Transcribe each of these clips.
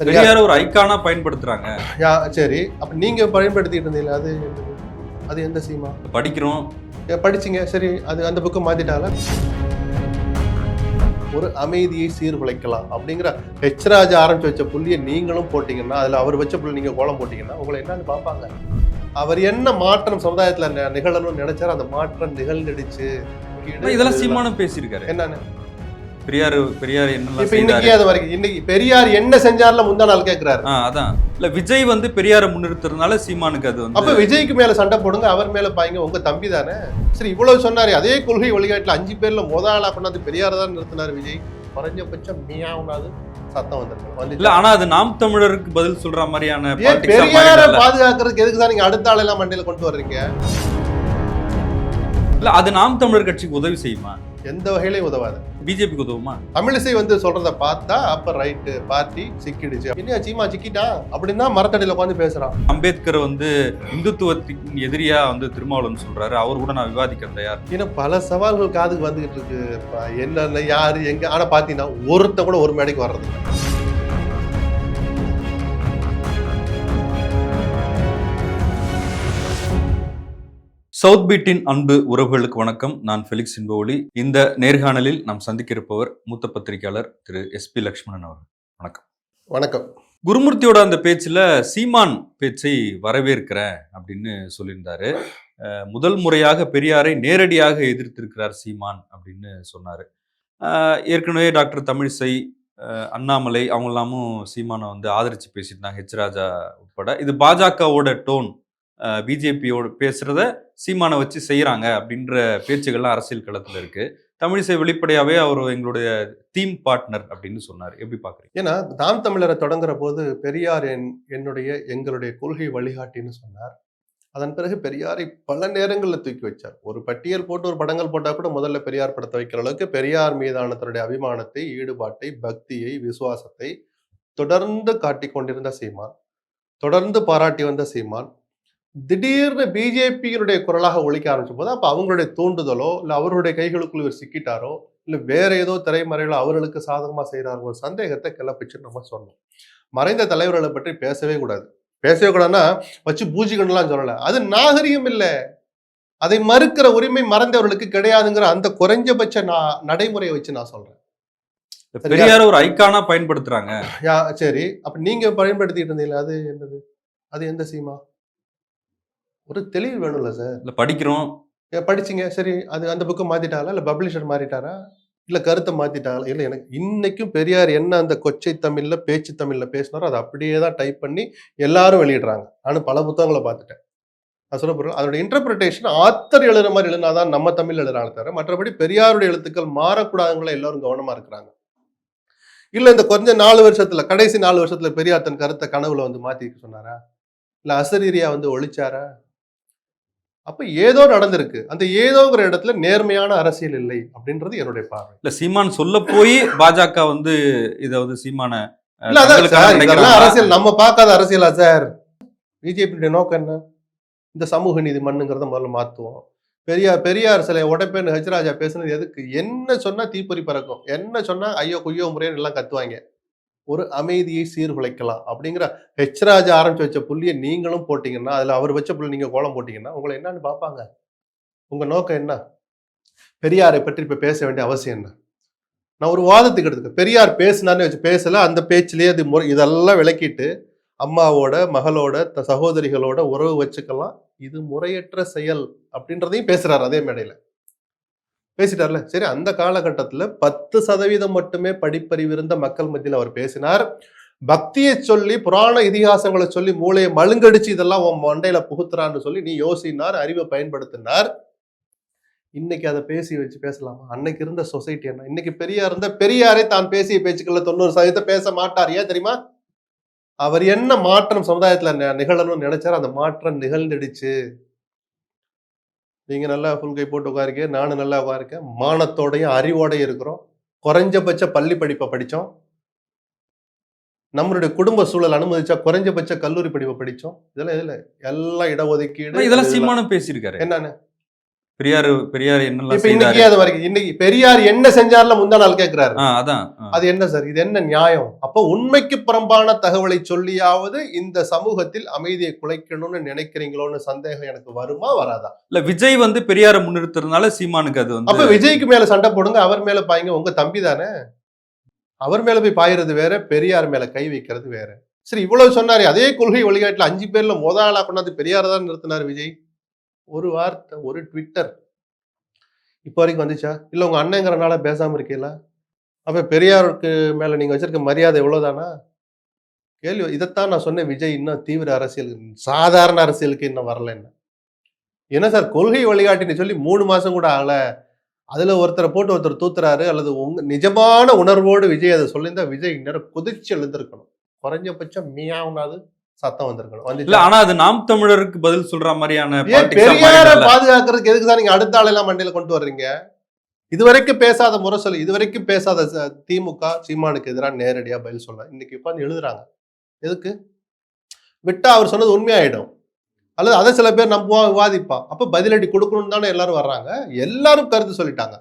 பெரியார் ஒரு ஐக்கானா பயன்படுத்துறாங்க. சரி. அப்ப நீங்க பயன்படுத்திட்டு இருந்தீங்களா? அது? அது எந்த சீமா? படிக்கிறோம். படிச்சீங்க. சரி அது அந்த புக்கை மாத்திட்டால. ஒரு அமைதியை சீர்குலைக்கலாம் அப்படிங்கிற ஹெச்ராஜ் ஆரம்பிச்சு வச்ச புள்ளியை நீங்களும் போட்டீங்கன்னா அதுல அவர் வச்ச புள்ளி நீங்க கோலம் போட்டீங்கன்னா உங்களை என்னன்னு பார்ப்பாங்க. அவர் என்ன மாற்றம் சமுதாயத்துல நிகழணும்னு நினைச்சாரு அந்த மாற்றம் நிகழ்ந்துடுச்சு. இதெல்லாம் சீமானும் பேசியிருக்காரு. என்னன்னு? பெரியார் பெரியார் இப்ப இன்னைக்கு அது வரைக்கும் இன்னைக்கு பெரியார் என்ன செஞ்சார்ல முந்தா நாள் கேட்கிறாரு அதான். இல்ல விஜய் வந்து பெரியாரை முன்னிறுத்துறதுனால சீமானுக்கு அது அப்ப வந்து விஜய்க்கு மேல சண்டை போடுங்க அவர் மேல பாய்ங்க உங்க தம்பி தானே. சரி இவ்வளவு சொன்னாரு. அதே கொள்கை வழிகாட்டுல அஞ்சு பேர்ல முத ஆளா கொண்டாந்து பெரியார் தான் நிறுத்தினார் விஜய். குறைஞ்சபட்சம் மியாவுனாது சத்தம் வந்திருக்கு இல்ல ஆனா அது நாம் தமிழருக்கு பதில் சொல்ற மாதிரியான பெரியார. பாதுகாக்கிறதுக்கு எதுக்கு தான் நீங்க அடுத்த ஆளெல்லாம் மண்டையில கொண்டு வர்றீங்க? இல்ல அது நாம் தமிழர் கட்சிக்கு உதவி செய்யுமா? எந்த வகையிலையும் உதவாது. பிஜேபிக்கு உதவுமா? தமிழிசை வந்து சொல்றத பார்த்தா அப்ப ரைட்டு பார்ட்டி சிக்கிடுச்சு. இன்னும் சீமா சிக்கிட்டான் அப்படின்னா மரத்தடியில உட்காந்து பேசுறான். அம்பேத்கர் வந்து இந்துத்துவத்தின் எதிரியா வந்து திருமாவளவன் சொல்றாரு. அவர் கூட நான் விவாதிக்க தயார். இன்னும் பல சவால்கள் காதுக்கு வந்துகிட்டு இருக்கு. என்னென்ன யாரு எங்க ஆனா பாத்தீங்கன்னா ஒருத்தன் கூட ஒரு மேடைக்கு வர்றது சவுத் பீட்டின் அன்பு உறவுகளுக்கு வணக்கம். நான் ஃபெலிக்ஸ் இன்போலி இந்த நேர்காணலில் நாம் சந்திக்க இருப்பவர் மூத்த பத்திரிகையாளர் திரு எஸ்பி லக்ஷ்மணன் அவர்கள். வணக்கம். வணக்கம். குருமூர்த்தியோட அந்த பேச்சில் சீமான் பேச்சை வரவேற்கிறேன் அப்படின்னு சொல்லியிருந்தாரு. முதல் முறையாக பெரியாரை நேரடியாக எதிர்த்திருக்கிறார் சீமான் அப்படின்னு சொன்னார். ஏற்கனவே டாக்டர் தமிழிசை அண்ணாமலை அவங்க எல்லாமும் சீமானை வந்து ஆதரித்து பேசியிருந்தாங்க. ஹெச் ராஜா உட்பட. இது பாஜகவோட டோன் பிஜேபியோட பேசுகிறத சீமானை வச்சு செய்கிறாங்க அப்படின்ற பேச்சுகள்லாம் அரசியல் களத்தில் இருக்குது தமிழிசை வெளிப்படையாகவே அவர் எங்களுடைய தீம் பார்ட்னர் அப்படின்னு சொன்னார். எப்படி பார்க்குறீங்க ஏன்னா தாம் தமிழரை தொடங்குற போது பெரியார் என் என்னுடைய எங்களுடைய கொள்கை வழிகாட்டின்னு சொன்னார். அதன் பிறகு பெரியாரை பல நேரங்களில் தூக்கி வச்சார். ஒரு பட்டியல் போட்டு ஒரு படங்கள் போட்டால் கூட முதல்ல பெரியார் படத்தை வைக்கிற அளவுக்கு பெரியார் மீதான தன்னுடைய அபிமானத்தை ஈடுபாட்டை பக்தியை விசுவாசத்தை தொடர்ந்து காட்டி கொண்டிருந்த சீமான் தொடர்ந்து பாராட்டி வந்த சீமான் திடீர்னு பிஜேபியினுடைய குரலாக ஒழிக்க ஆரம்பிச்ச போது அப்ப அவங்களுடைய தூண்டுதலோ இல்ல அவருடைய கைகளுக்குள் இவர் சிக்கிட்டாரோ இல்ல வேற ஏதோ திரைமறைகளை அவர்களுக்கு சாதகமா செய்யறாங்க ஒரு சந்தேகத்தை கிளப்பிச்சுன்னு நம்ம சொன்னோம். மறைந்த தலைவர்களை பற்றி பேசவே கூடாது. பேசவே கூடாதுன்னா வச்சு பூஜிக்கணும்லாம் சொல்லல. அது நாகரிகம் இல்லை. அதை மறுக்கிற உரிமை மறைந்தவர்களுக்கு கிடையாதுங்கிற அந்த குறைஞ்சபட்ச நான் நடைமுறையை வச்சு நான் சொல்றேன்? பெரியார் ஒரு ஐக்கானா பயன்படுத்துறாங்க. யா சரி. அப்ப நீங்க பயன்படுத்திட்டு இருந்தீங்களா அது என்னது? அது எந்த சீமா ஒரு தெளிவு வேணும்ல சார் இல்ல படிக்கிறோம். படிச்சீங்க. சரி அது அந்த புக்கை மாத்திட்டாங்களா? இல்ல பப்ளிஷர் மாறிட்டாரா? இல்ல கருத்தை மாத்திட்டாங்களா? இல்ல எனக்கு இன்னைக்கும் பெரியார் என்ன அந்த கொச்சை தமிழ்ல பேச்சு தமிழ்ல பேசினாரோ அதை அப்படியே தான் டைப் பண்ணி எல்லாரும் வெளியிடுறாங்க. நானும் பல புத்தகங்களை பார்த்துட்டேன். நான் சொல்ல போறேன் அதோட இன்டர்பிரிட்டேஷன் ஆத்தர் எழுதுற மாதிரி எழுதினாதான் நம்ம தமிழ் எழுதுறாங்க தவிர மற்றபடி பெரியாருடைய எழுத்துக்கள் மாறக்கூடாதுங்கள எல்லாரும் கவனமா இருக்கிறாங்க. இல்ல இந்த கொஞ்ச நாலு வருஷத்துல கடைசி நாலு வருஷத்துல பெரியார் தன் கருத்தை கனவுல வந்து மாத்தி சொன்னாரா? இல்ல அசரீரியா வந்து ஒழிச்சாரா? அப்ப ஏதோ நடந்திருக்கு. அந்த ஏதோங்கிற இடத்துல நேர்மையான அரசியல் இல்லை அப்படின்றது என்னுடைய பார்வை. இல்ல சீமான் சொல்ல போய் பாஜக வந்து இத வந்து சீமான இல்ல அதான் சார் இதெல்லாம்? அரசியல் நம்ம பார்க்காத அரசியலா சார்? பிஜேபியுடைய நோக்கம் என்ன? இந்த சமூக நீதி மண்ணுங்கிறத முதல்ல மாத்துவோம். பெரியார் பெரியார் சிலை உடைப்பேன்னு ஹெச்ராஜா பேசுனது எதுக்கு? என்ன சொன்னா தீப்பொறி பறக்கும். என்ன சொன்னா ஐயோ குய்யோ முறையன்னு எல்லாம் கத்துவாங்க. ஒரு அமைதியை சீர்குலைக்கலாம். அப்படிங்கிற ஹெச்ராஜா ஆரம்பிச்சு வச்ச புள்ளியை நீங்களும் போட்டீங்கன்னா அதில் அவர் வச்ச புள்ளி நீங்கள் கோலம் போட்டீங்கன்னா உங்களை என்னன்னு பார்ப்பாங்க. உங்கள் நோக்கம் என்ன? பெரியாரை பற்றி இப்போ பேச வேண்டிய அவசியம் என்ன? நான் ஒரு வாதத்துக்கு எடுத்துக்க பெரியார் பேசினார்னு வச்சு பேசல அந்த பேச்சிலேயே அது முறை இதெல்லாம் விளக்கிட்டு அம்மாவோட மகளோட த சகோதரிகளோட உறவு வச்சுக்கலாம் இது முறையற்ற செயல் அப்படின்றதையும் பேசுறாரு அதே மேடையில். பேசிட்டார்ல? சரி அந்த காலகட்டத்தில் பத்து சதவீதம் மட்டுமே படிப்பறிவு இருந்த மக்கள் மத்தியில் அவர் பேசினார். பக்தியை சொல்லி புராண இதிகாசங்களை சொல்லி மூளையை மழுங்கடிச்சு இதெல்லாம் உன் மண்டையில புகுத்துறான்னு சொல்லி நீ யோசினார் அறிவை பயன்படுத்தினார். இன்னைக்கு அதை பேசி வச்சு பேசலாமா? அன்னைக்கு இருந்த சொசைட்டி என்ன? இன்னைக்கு பெரியார் இருந்த பெரியாரே தான் பேசிய பேச்சுக்கள்ல தொண்ணூறு சதவீதத்தை பேச மாட்டார். ஏன் தெரியுமா? அவர் என்ன மாற்றம் சமுதாயத்துல நிகழணும்னு நினைச்சாரோ அந்த மாற்றம் நிகழ்ந்துடுச்சு. நீங்க நல்லா ஃபுல் கை போட்டு உட்காருக்கீங்க நானும் நல்லா உட்காருக்கேன் மானத்தோடையும் அறிவோடையும் இருக்கிறோம். குறைஞ்சபட்ச பள்ளி படிப்பை படிச்சோம் நம்மளுடைய குடும்ப சூழல் அனுமதிச்சா குறைஞ்சபட்ச கல்லூரி படிப்பை படிச்சோம் இதெல்லாம் இதுல எல்லாம் இடஒதுக்கீடு இதெல்லாம். சீமானும் பேசியிருக்காரு. என்னன்னு? பெரியார் பெரியார் என்னெல்லாம் இப்ப இன்னைக்கு அது வரைக்கும் இன்னைக்கு பெரியார் என்ன செஞ்சார்ல முந்தா நாள் கேக்குறாரு. ஆ, அதான். அது என்ன சார்? இது என்ன நியாயம்? அப்போ உண்மைக்கு புறம்பான தகவலை சொல்லியாவது இந்த சமூகத்தில் அமைதியை குலைக்கணும்னு நினைக்கிறீங்களோன்னு சந்தேகம் எனக்கு வருமா வராதா? இல்ல விஜய் வந்து பெரியாரை முன்னிறுத்துறதுனால சீமானுக்கு அது அப்ப வந்து விஜய்க்கு மேல சண்டை போடுங்க அவர் மேல பாய்ங்க உங்க தம்பி தானே? அவர் மேல போய் பாயிறது வேற பெரியார் மேல கை வைக்கிறது வேற. சரி இவ்வளவு சொன்னாரு அதே கொள்கை வழிகாட்டுல அஞ்சு பேர்ல முத ஆளா கொண்டாந்து பெரியார் தான் நிறுத்தினார் விஜய். ஒரு வார்த்தை ஒரு ட்விட்டர். இப்போ வரைக்கும் வந்துச்சா? இல்லை உங்கள் அண்ணங்கிறனால பேசாமல் இருக்கீங்களா? அப்போ பெரியாருக்கு மேலே நீங்கள் வச்சிருக்க மரியாதை எவ்வளோதானா கேள்வி இதைத்தான் நான் சொன்னேன் விஜய் இன்னும் தீவிர அரசியல் சாதாரண அரசியலுக்கு இன்னும் வரல என்ன என்ன சார் கொள்கை வழிகாட்டின்னு சொல்லி மூணு மாதம் கூட ஆகல. அதில் ஒருத்தரை போட்டு ஒருத்தர் தூத்துறாரு அல்லது உங்க நிஜமான உணர்வோடு விஜய் அதை சொல்லியிருந்தா விஜய் இந்நேரம் கொதிச்சு எழுந்திருக்கணும். குறைஞ்சபட்சம் மியாவுனாது சத்தம் வந்திருக்கணும். இல்ல வந்துச்சா? ஆனா அது நாம் தமிழருக்கு பதில் சொல்ற மாதிரியான பெரியார. பாதுகாக்கிறதுக்கு எதுக்கு தான் நீங்க அடுத்த ஆளெல்லாம் மண்டையில கொண்டு வர்றீங்க? இதுவரைக்கும் பேசாத முரசொலி இதுவரைக்கும் பேசாத திமுக சீமானுக்கு எதிராக நேரடியா பதில் சொல்ல இன்னைக்கு உட்காந்து எழுதுறாங்க. எதுக்கு? விட்டா அவர் சொன்னது உண்மையாயிடும். அல்லது அதை சில பேர் நம்புவான் விவாதிப்பான் அப்ப பதிலடி கொடுக்கணும்னு தானே எல்லாரும் வர்றாங்க. எல்லாரும் கருத்து சொல்லிட்டாங்க.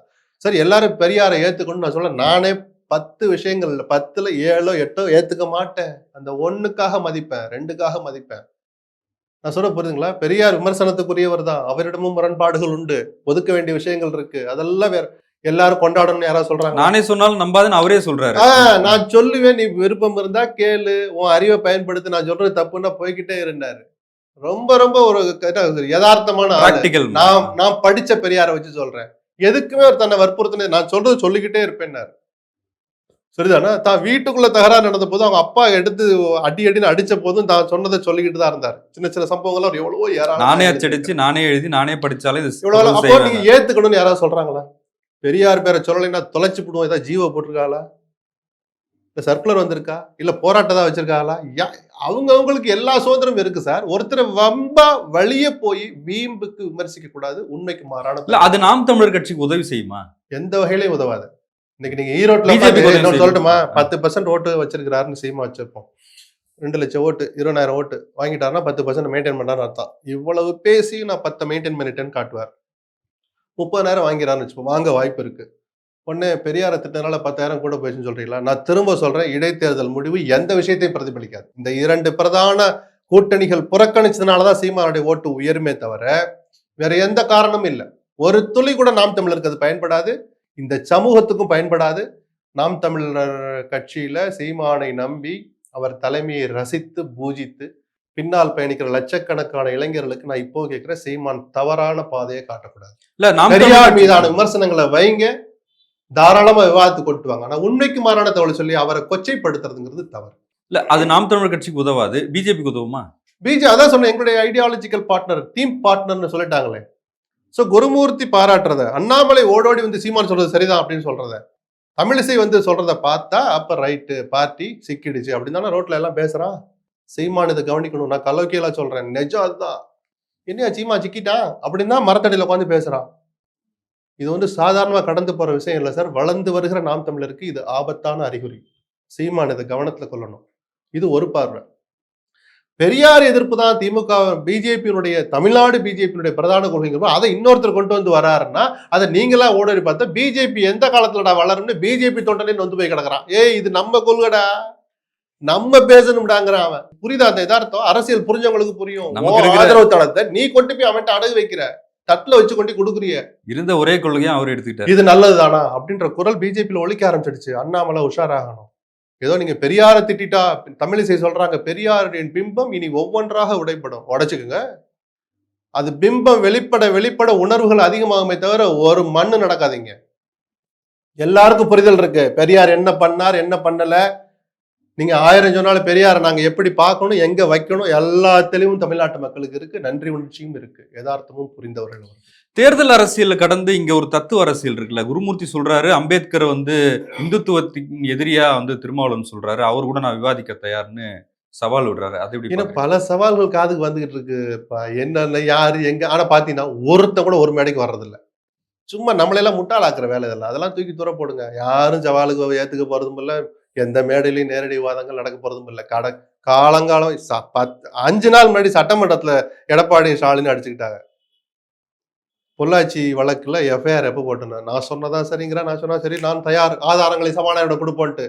சரி எல்லாரும் பெரியாரை ஏத்துக்கணும்னு நான் சொல்ல நானே பத்து விஷயங்கள் இல்ல, பத்துல ஏழோ எட்டோ ஏத்துக்க மாட்டேன். அந்த ஒண்ணுக்காக மதிப்பேன் ரெண்டுக்காக மதிப்பேன். நான் சொல்ல புரியுதுங்களா பெரியார் விமர்சனத்துக்குரியவர் தான். அவரிடமும் முரண்பாடுகள் உண்டு. ஒதுக்க வேண்டிய விஷயங்கள் இருக்கு. அதெல்லாம் வேற எல்லாரும் கொண்டாடணும்னு யாராவது சொல்றாங்க நானே சொன்னாலும் நம்பாதுன்னு அவரே சொல்றாரு. ஆஹ் நான் சொல்லுவேன். நீ விருப்பம் இருந்தா கேளு. உன் அறிவை பயன்படுத்தி. நான் சொல்றது தப்புன்னா போய்கிட்டே இருந்தாரு. ரொம்ப ரொம்ப ஒரு ஒரு யதார்த்தமான ஆளு. பிராக்டிக்கல் நான் நான் படிச்ச பெரியாரை வச்சு சொல்றேன். எதுக்குமே அவர் தன்னை வற்புறுத்தின நான் சொல்றது சொல்லிக்கிட்டே இருப்பேன்னாரு. சரிதானா? தான் வீட்டுக்குள்ள தகராறு நடந்த போது அவங்க அப்பா எடுத்து அடி அடின்னு அடிச்ச போதும் தான் சொன்னதை சொல்லிக்கிட்டு தான் இருந்தார். சின்ன சின்ன சம்பவங்கள் அவர் எவ்வளவோ ஏராளமா நானே. அச்சடிச்சு நானே எழுதி நானே படிச்சாலே இது இவ்வளவு அப்போ நீங்க ஏத்துக்கணும்னு யாராவது சொல்றாங்களா? பெரியார் பேரை சொல்லலைன்னா தொலைச்சு போடுவோம் ஏதாவது ஜீவோ போட்டிருக்காங்களா இல்ல சர்க்குலர் வந்திருக்கா? இல்ல போராட்டம் தான் வச்சிருக்காங்களா அவங்க அவங்களுக்கு எல்லா சுதந்திரமும் இருக்கு சார். ஒருத்தர் வம்பா வழிய போய் வீம்புக்கு விமர்சிக்க கூடாது உண்மைக்கு மாறான அது நாம் தமிழர் கட்சிக்கு உதவி செய்யுமா? எந்த வகையிலையும் உதவாது. இன்னைக்கு நீங்க ஈரோட்ல. சொல்லட்டுமா? பத்து பர்சன்ட் ஓட்டு வச்சிருக்கிறாருன்னு சீமா வச்சிருப்போம். ரெண்டு லட்சம் ஓட்டு இருபதாயிரம் ஓட்டு வாங்கிட்டாருன்னா பத்து பர்சன்ட் மெயின்டைன் பண்ணான்னு அர்த்தம். இவ்வளவு பேசி நான் பத்தை மெயின்டைன் பண்ணிட்டேன்னு காட்டுவார். முப்பதாயிரம் வாங்கிறாருன்னு வச்சுப்போம். வாங்க வாய்ப்பு இருக்கு. உடனே பெரியார திட்டனால பத்தாயிரம் கூட போயிடுச்சுன்னு சொல்றீங்களா? நான் திரும்ப சொல்றேன் இடைத்தேர்தல் முடிவு எந்த விஷயத்தையும் பிரதிபலிக்காது. இந்த இரண்டு பிரதான கூட்டணிகள் புறக்கணிச்சதுனாலதான் சீமானுடைய ஓட்டு உயருமே தவிர வேற எந்த காரணமும் இல்லை. ஒரு துளி கூட நாம் தமிழருக்கு அது பயன்படாது. இந்த சமூகத்துக்கும் பயன்படாது. நாம் தமிழர் கட்சியில சீமானை நம்பி அவர் தலைமையை ரசித்து பூஜித்து பின்னால் பயணிக்கிற லட்சக்கணக்கான இளைஞர்களுக்கு நான் இப்போ கேட்கிறேன் சீமான் தவறான பாதையை காட்டக்கூடாது. இல்ல நாம் பெரியார் மீதான விமர்சனங்களை வைங்க. தாராளமா விவாதத்துக்கு கொண்டு வாங்க. ஆனா உண்மைக்கு மாறான தகவலை சொல்லி அவரை கொச்சைப்படுத்துறதுங்கிறது தவறு. இல்ல அது நாம் தமிழர் கட்சிக்கு உதவாது. பிஜேபிக்கு உதவுமா? பிஜே அதான் சொன்னேன் எங்களுடைய ஐடியாலஜிக்கல் பார்ட்னர் டீம் பார்ட்னர்னு சொல்லிட்டாங்களே. ஸோ குருமூர்த்தி பாராட்டுறத அண்ணாமலை ஓடோடி வந்து சீமான் சொல்றது சரிதான் அப்படின்னு சொல்றத. தமிழிசை வந்து சொல்றத பார்த்தா அப்ப ரைட்டு பார்ட்டி சிக்கிடுச்சு. அப்படின்னு தானே ரோட்ல எல்லாம் பேசுறான் சீமான் இதை கவனிக்கணும். நான் கலோக்கியெல்லாம் சொல்றேன். நிஜம் அதுதான். என்னையா சீமா சிக்கிட்டான்? அப்படின்னு தான் மரத்தடியில் உட்காந்து பேசுறான் இது வந்து சாதாரணமாக கடந்து போற விஷயம் இல்லை சார். வளர்ந்து வருகிற நாம் தமிழருக்கு இது ஆபத்தான அறிகுறி. சீமான் இதை கவனத்தில் கொள்ளணும். இது ஒரு பார்வை. பெரியார் எதிர்ப்பு தான் திமுக பிஜேபியினுடைய தமிழ்நாடு பிஜேபியினுடைய பிரதான கொள்கைங்க அதை இன்னொருத்தர் கொண்டு வந்து வராருன்னா அதை நீங்களா ஓடரி பார்த்தா பிஜேபி எந்த காலத்துலடா வளரும்னு பிஜேபி தொண்டனே வந்து போய் கிடக்குறான். ஏய் இது நம்ம கொள்கைடா. நம்ம பேசணும்டாங்கிறான் அவன். புரியுதா அந்த யதார்த்தம்? அரசியல் புரிஞ்சவங்களுக்கு புரியும். ஆதரவு தளத்தை நீ கொண்டு போய் அவன்கிட்ட அடகு வைக்கிற. தட்டுல வச்சு கொண்டு கொடுக்குறிய. இருந்த ஒரே கொள்கையை அவர் எடுத்துக்கிட்டாரு. இது நல்லதுதானா? அப்படின்ற குரல் பிஜேபியில ஒழிக்க ஆரம்பிச்சிடுச்சு. அண்ணாமலை உஷாராகணும். ஏதோ நீங்க பெரியாரை திட்டிட்டா தமிழிசை சொல்றாங்க பெரியாரின் பிம்பம் இனி ஒவ்வொன்றாக உடைப்படும் உடைச்சுக்குங்க. அது பிம்பம் வெளிப்பட வெளிப்பட உணர்வுகள் அதிகமாகுமே தவிர ஒரு மண்ணு நடக்காதீங்க. எல்லாருக்கும் புரிதல் இருக்கு. பெரியார் என்ன பண்ணார் என்ன பண்ணல? நீங்க ஆயிரம் சொன்னாலும் பெரியாரை நாங்க எப்படி பார்க்கணும் எங்க வைக்கணும் எல்லா தெளிவும் தமிழ்நாட்டு மக்களுக்கு இருக்கு நன்றி உணர்ச்சியும் இருக்கு யதார்த்தமும் புரிந்தவர்கள். தேர்தல் அரசியல் கடந்து இங்க ஒரு தத்துவ அரசியல் இருக்குல்ல குருமூர்த்தி சொல்றாரு அம்பேத்கர் வந்து இந்துத்துவத்தின் எதிரியா வந்து திருமாவளவன் சொல்றாரு அவர் கூட நான் விவாதிக்க தயார்னு சவால் விடுறாரு அது எப்படி ஏன்னா? பல சவால்கள் காதுக்கு வந்துகிட்டு இருக்குப்பா என்னென்ன யாரு எங்க ஆனா பாத்தீங்கன்னா ஒருத்தன் கூட ஒரு மேடைக்கு வர்றதில்ல சும்மா நம்மளையெல்லாம் முட்டாளாக்குற வேலை இதெல்லாம் அதெல்லாம் தூக்கி தூர போடுங்க யாரும் சவாலுக்கு ஏத்துக்க போறதும் இல்ல எந்த மேடையிலையும் நேரடி விவாதங்கள் நடக்க போறதும் இல்லை. கட காலங்காலம் ச- பத்து- அஞ்சு நாள் முன்னாடி சட்டமன்றத்தில் எடப்பாடி ஸ்டாலின் அடிச்சுக்கிட்டாங்க. பொள்ளாச்சி வழக்கில் எஃப்ஐஆர் எப்போ போட்டேன் நான்? சொன்னதான் சரிங்கிறேன் நான் சொன்னா சரி நான் தயார் ஆதாரங்களை சபாநாயகரோட கொடுப்போன்ட்டு.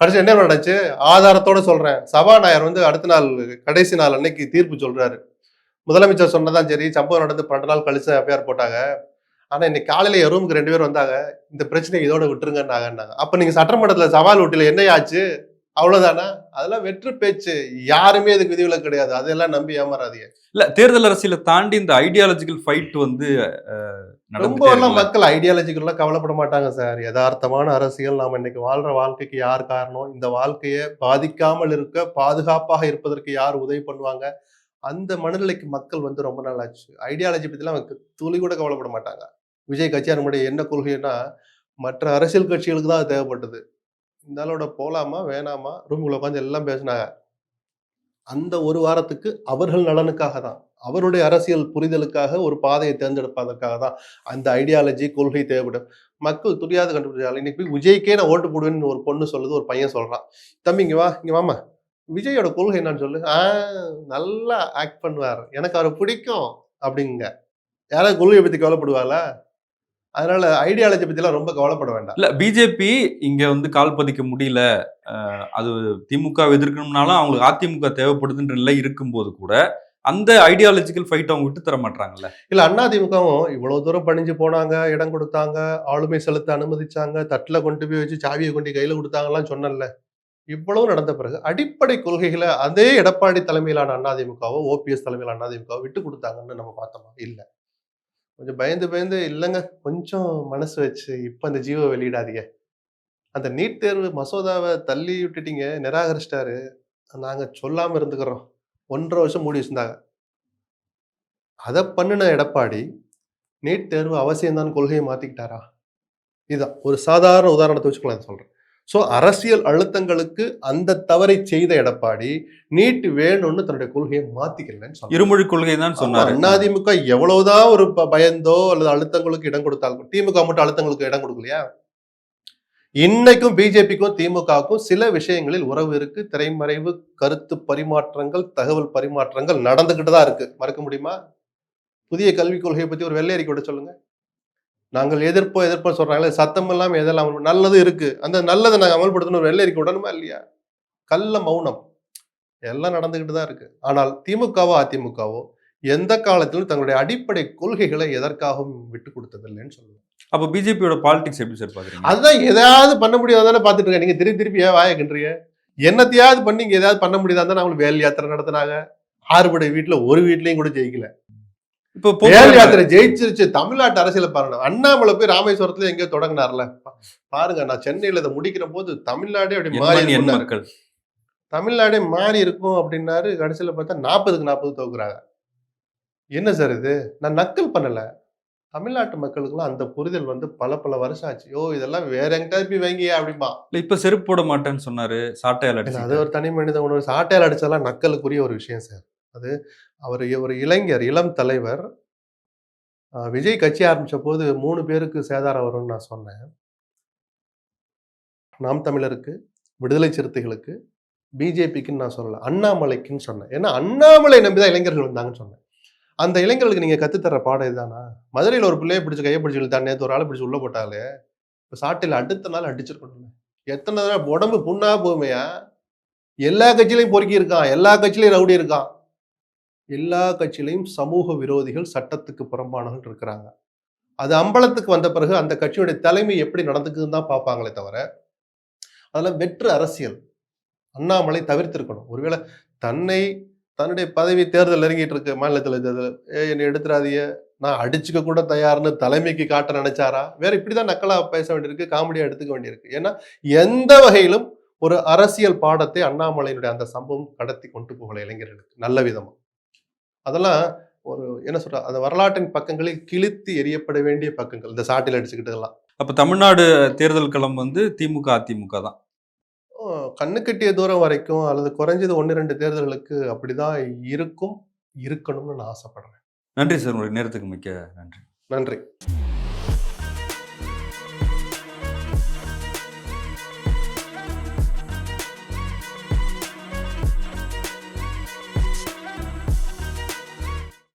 கடைசி என்ன நடந்துச்சு? ஆதாரத்தோட சொல்கிறேன் சபாநாயகர் வந்து அடுத்த நாள் கடைசி நாள் அன்னைக்கு தீர்ப்பு சொல்கிறாரு முதலமைச்சர் சொன்னதான் சரி சம்பவம் நடந்து பன்னெண்டு நாள் கழிச்சு எஃப்ஐஆர் போட்டாங்க. ஆனா இன்னைக்கு காலையில என் ரூமுக்கு ரெண்டு பேர் வந்தாங்க. இந்த பிரச்சனை இதோட விட்டுருங்கன்னாங்கன்னாங்க. அப்ப நீங்க சட்டமன்றத்துல சவால் விட்டில என்ன ஆச்சு அவ்வளவுதானா? அதெல்லாம் வெற்று பேச்சு. யாருமே இதுக்கு விதிவிலக்கு கிடையாது. அதெல்லாம் நம்பி ஏமாறாதீங்க. இல்ல தேர்தல் அரசியலை தாண்டி இந்த ஐடியாலஜிக்கல் ஃபைட் வந்து ரொம்ப எல்லாம்? மக்கள் ஐடியாலஜிக்கெல்லாம் கவலைப்பட மாட்டாங்க சார். யதார்த்தமான அரசியல். நாம இன்னைக்கு வாழ்ற வாழ்க்கைக்கு யார் காரணம்? இந்த வாழ்க்கையை பாதிக்காமல் இருக்க பாதுகாப்பாக இருப்பதற்கு யார் உதவி பண்ணுவாங்க? அந்த மனநிலைக்கு மக்கள் வந்து ரொம்ப நாள் ஆச்சு. ஐடியாலஜி பத்திலாம் துளி கூட கவலைப்பட மாட்டாங்க. விஜய் கட்சியார் என்ன கொள்கைன்னா மற்ற அரசியல் கட்சிகளுக்கு தான் அது தேவைப்பட்டது. இந்த ஆளோட போகலாமா வேணாமா ரூம்குள்ள உட்காந்து எல்லாம் பேசினாங்க. அந்த ஒரு வாரத்துக்கு அவர்கள் நலனுக்காக தான். அவருடைய அரசியல் புரிதலுக்காக ஒரு பாதையை தேர்ந்தெடுப்பதற்காக தான் அந்த ஐடியாலஜி கொள்கை தேவைப்படும். மக்கள் துரியாத கண்டுபிடிச்சாங்க இன்னைக்கு போய் விஜய்க்கே நான் ஓட்டு போடுவேன்னு ஒரு பொண்ணு சொல்லுது ஒரு பையன் சொல்கிறான் தம்பி இங்கே வா இங்கே வாமா விஜயோட கொள்கை என்னன்னு சொல்லு. ஆ நல்லா ஆக்ட் பண்ணுவார். எனக்கு அவரை பிடிக்கும் அப்படிங்க. யாராவது கொள்கையை பற்றி கவலைப்படுவாங்களா அதனால ஐடியாலஜி பத்திலாம் ரொம்ப கவலைப்பட வேண்டாம். இல்ல பிஜேபி இங்க வந்து கால் பதிக்க முடியல. அது திமுக எதிர்க்கணும்னாலும் அவங்களுக்கு அதிமுக தேவைப்படுதுன்ற நிலை இருக்கும்போது கூட அந்த ஐடியாலஜிக்கல் ஃபைட் அவங்க விட்டு தர மாட்டாங்கல்ல இல்ல அதிமுகவும் இவ்வளவு தூரம் பணிஞ்சு போனாங்க இடம் கொடுத்தாங்க ஆளுமை செலுத்த அனுமதிச்சாங்க தட்டுல கொண்டு போய் வச்சு சாவியை கொண்டு கையில கொடுத்தாங்கலாம் சொன்னல இவ்வளவு நடந்த பிறகு அடிப்படை கொள்கைகளை அதே எடப்பாடி தலைமையிலான அதிமுகவோ ஓபிஎஸ் தலைமையிலான அதிமுகவோ விட்டு கொடுத்தாங்கன்னு நம்ம பார்த்தோமா? இல்ல. கொஞ்சம் பயந்து பயந்து இல்லைங்க கொஞ்சம் மனசு வச்சு இப்போ அந்த ஜீவோ வெளியிடாதீங்க. அந்த நீட் தேர்வு மசோதாவை தள்ளி விட்டுட்டீங்க நிராகரிச்சிட்டாரு. நாங்கள் சொல்லாமல் இருந்துக்கிறோம். ஒன்றரை வருஷம் மூடி வச்சிருந்தாங்க. அதை பண்ணின எடப்பாடி நீட் தேர்வு அவசியம்தான் கொள்கையை மாற்றிக்கிட்டாரா இதுதான் ஒரு சாதாரண உதாரணத்தை வச்சுக்கலாம் சொல்கிறேன் ஸோ அரசியல் அழுத்தங்களுக்கு அந்த தவறை செய்த எடப்பாடி நீட் வேணும்னு தன்னுடைய கொள்கையை மாத்திக்கலன்னு சொல்றேன் இருமொழி கொள்கை தான் சொன்னாரு. அதிமுக எவ்வளவுதான் ஒரு பயந்தோ அல்லது அழுத்தங்களுக்கு இடம் கொடுத்தாலும் திமுக மட்டும் அழுத்தங்களுக்கு இடம் கொடுக்கலையா? இன்னைக்கும் பிஜேபிக்கும் திமுகவுக்கும் சில விஷயங்களில் உறவு இருக்கு. திரைமறைவு கருத்து பரிமாற்றங்கள் தகவல் பரிமாற்றங்கள் நடந்துகிட்டு தான் இருக்கு. மறக்க முடியுமா? புதிய கல்விக் கொள்கையை பத்தி ஒரு வெள்ளை அறிக்கை விட சொல்லுங்க. நாங்கள் எதிர்ப்போ எதிர்ப்போ சொல்றாங்களே சத்தம் இல்லாம எதெல்லாம் நல்லது இருக்கு. அந்த நல்லதை நாங்க அமல்படுத்தணும் வெள்ளை அறிக்கை விடணுமா இல்லையா? கள்ள மௌனம். எல்லாம் நடந்துகிட்டு தான் இருக்கு. ஆனால் திமுகவோ அதிமுகவோ எந்த காலத்திலும் தங்களுடைய அடிப்படை கொள்கைகளை எதற்காகவும் விட்டு கொடுத்ததில்லைன்னு சொல்லுவேன் அப்ப பிஜேபியோட பாலிடிக்ஸ் எப்படி சார் பாக்குறீங்க? அதுதான் எதாவது பண்ண முடியாதானே பார்த்துட்டு இருக்க நீங்க திருப்பி திருப்பி ஏன் வாய கிண்டுறீங்க? என்னத்தையாவது பண்ணி இங்க ஏதாவது பண்ண முடியாதான் அவங்களுக்கு வேல் யாத்திரை நடத்தினாங்க. ஆறுபடை வீட்டுல ஒரு வீட்லயும் கூட ஜெயிக்கல. இப்போ போக்குவரத்து- யாத்திரை ஜெயிச்சிருச்சு தமிழ்நாட்டு அரசியல பாருங்க. அண்ணாமலை போய் ராமேஸ்வரத்துல எங்கேயோ தொடங்கினார்ல. பாருங்க நான் சென்னையில இதை முடிக்கிற போது தமிழ்நாடே அப்படி மாறி. மக்கள். தமிழ்நாடே மாறி இருக்கும் அப்படின்னாரு கடைசியில பார்த்தா நாற்பதுக்கு நாற்பது தோக்குறாங்க. என்ன சார் இது? நான் நக்கல் பண்ணல. தமிழ்நாட்டு மக்களுக்குலாம் அந்த புரிதல் வந்து பல பல வருஷம் ஆச்சு. யோ இதெல்லாம் வேற எங்கிட்ட போய் வைங்க அப்படிமா இல்ல இப்ப செருப்பு போட மாட்டேன்னு சொன்னாரு சாட்டையால் அடிச்சு அது ஒரு தனி மனித உணர்வு சாட்டையால் அடிச்சதெல்லாம் நக்கலுக்குரிய ஒரு விஷயம் சார். அது அவர் ஒரு இளைஞர் இளம் தலைவர். விஜய் கட்சி ஆரம்பித்த போது மூணு பேருக்கு சேதாரம் வரும்னு நான் சொன்னேன். நாம் தமிழருக்கு விடுதலை சிறுத்தைகளுக்கு பிஜேபிக்குன்னு நான் சொல்லலை அண்ணாமலைக்குன்னு சொன்னேன். ஏன்னா அண்ணாமலை நம்பிதான் இளைஞர்கள் இருந்தாங்கன்னு சொன்னேன். அந்த இளைஞர்களுக்கு நீங்கள் கற்றுத்தர பாடம் இதுதானா? மதுரையில் ஒரு பிள்ளையை பிடிச்சி கையை பிடிச்சி இழுத்தா நேற்று ஒரு ஆளை பிடிச்சி உள்ள போட்டாலே இப்போ சாட்டையில் அடுத்த நாள் அடிச்சிருக்கணும்ல. எத்தனை தடவை உடம்பு புண்ணா போகுமையா? எல்லா கட்சியிலையும் பொறுக்கி இருக்கான் எல்லா கட்சியிலையும் ரவுடி இருக்கான். எல்லா கட்சியிலையும் சமூக விரோதிகள் சட்டத்துக்கு புறம்பானவர்கள் இருக்கிறாங்க. அது அம்பலத்துக்கு வந்த பிறகு அந்த கட்சியுடைய தலைமை எப்படி நடந்துக்குதுன்னு தான் பார்ப்பாங்களே தவிர அதெல்லாம் வெற்று அரசியல். அண்ணாமலை தவிர்த்திருக்கணும். ஒருவேளை தன்னை தன்னுடைய பதவி தேர்தல் இறங்கிட்டு இருக்கு மாநிலத்தில் தேர்தல் ஏ என்னை எடுத்துறாதீங்க நான் அடிச்சுக்க கூட தயார்னு தலைமைக்கு காட்ட நினைச்சாரா? வேற இப்படிதான் நக்கலா பேச வேண்டியிருக்கு காமெடியா எடுத்துக்க வேண்டியிருக்கு. ஏன்னா எந்த வகையிலும் ஒரு அரசியல் பாடத்தை அண்ணாமலையினுடைய அந்த சம்பவம் கடத்தி கொண்டு போகல இளைஞர்களுக்கு. நல்ல விதமா. அதெல்லாம் ஒரு என்ன சொல்ற அந்த வரலாற்றின் பக்கங்களில் கிழித்து எரியப்பட வேண்டிய பக்கங்கள் இந்த சாட்டில் அடிச்சுக்கிட்டதெல்லாம். அப்ப தமிழ்நாடு தேர்தல் களம் வந்து திமுக அதிமுக தான். ஓ, கண்ணு கட்டிய தூரம் வரைக்கும் அல்லது குறைஞ்சது ஒன்று ரெண்டு தேர்தல்களுக்கு அப்படிதான் இருக்கும் இருக்கணும்னு நான் ஆசைப்படுறேன். நன்றி சார் உங்களுடைய நேரத்துக்கு மிக்க நன்றி. நன்றி.